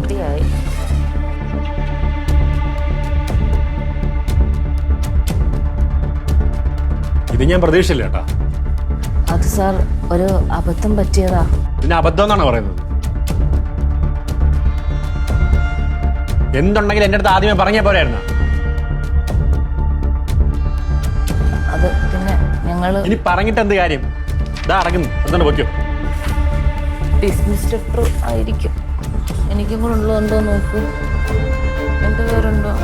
വൃത്തിയായി ഇത് ഞാൻ പ്രതീക്ഷയില്ല കേട്ടാ. അത് സാർ ഒരു അബദ്ധം പറ്റിയതാ. പിന്നെ അബദ്ധം എന്നാണ് പറയുന്നത്. എന്തുണ്ടെങ്കിലും എന്റെ അടുത്ത് ആദ്യമേ പറഞ്ഞ പോരായിരുന്നു? അത് പിന്നെ ഞങ്ങൾ ഇനി പറഞ്ഞിട്ട് എന്ത് കാര്യം? ഇതാ അടങ്ങുന്നു എന്താണ് പൊയ്ക്കോ. ഡിസ്മിസ് ലെറ്റർ ആയിരിക്കും. എനിക്കും കൂടെ ഉള്ളു എന്തോ നോക്കൂ. എന്റെ പേരുണ്ടോ?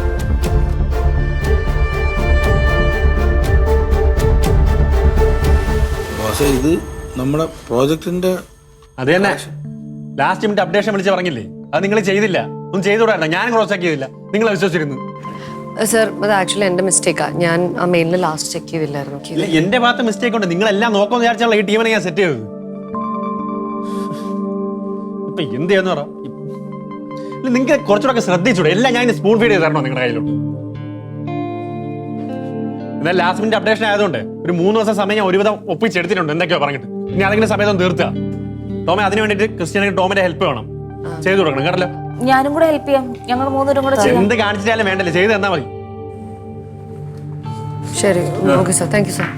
ഇത് നമ്മുടെ പ്രോജക്റ്റിന്റെ അത് തന്നെ. ലാസ്റ്റ് മിനിറ്റ് അപ്ഡേഷൻ വിളിച്ച് പറഞ്ഞില്ലേ? അത് നിങ്ങൾ ചെയ്തില്ല. ഒന്നും ചെയ്തുകൂടാ ഞാൻ ക്രോസ് ചെക്ക് ചെയ്തില്ല. നിങ്ങൾ വിശ്വസിച്ചിരുന്നു. സർ അത് ആക്ച്വലി എന്റെ മിസ്റ്റേക്കാ ഞാൻ ആ മെയിലിൽ ലാസ്റ്റ് ചെക്ക് ചെയ്തില്ലായിരുന്നു. എന്റെ ഭാഗത്ത് മിസ്റ്റേക്ക് ഉണ്ട്. നിങ്ങൾ എല്ലാം നോക്കാന്ന് വിചാരിച്ചാൽ ഈ ടീമിനെ ഞാൻ സെറ്റ് ചെയ്തത്. ഇപ്പൊ എന്ത് ചെയ്യാന്ന് പറ നിങ്ങൾക്ക് കുറച്ചുകൂടെ ശ്രദ്ധിച്ചൂടെ. എല്ലാം ഞാൻ സ്പൂൺ ഫീഡ് ചെയ്ത് തരണോ നിങ്ങളുടെ കയ്യിലോട്ട് എന്നാൽ ലാസ്റ്റ് മിനിറ്റ് അപ്ഡേഷൻ ആയതുകൊണ്ട് ഒരു മൂന്ന് ദിവസം സമയം ഞാൻ ഒരുവിധം ഒപ്പിച്ചെടുത്തിട്ടുണ്ട്. എന്തൊക്കെയോ പറഞ്ഞിട്ട്. ഇനി അതെങ്കിലും സമയത്തൊന്ന് തീർത്ത തീർത്തുക. ടോമെ അതിന് വേണ്ടിട്ട് ക്രിസ്ത്യാനിക്ക് ടോമിന്റെ ഹെൽപ്പ് വേണം. ചെയ്തു കൊടുക്കണം കേട്ടല്ലോ? ഞാനും കൂടെ ഹെൽപ്പ് ചെയ്യാം. ഞങ്ങൾ മൂന്നുപേരും കൂടെ ചെയ്യാം. എന്ത് കാണിച്ചാലും വേണ്ടല്ലേ? ചെയ്ത് തന്നാ മതി. ശരി okay sir thank you sir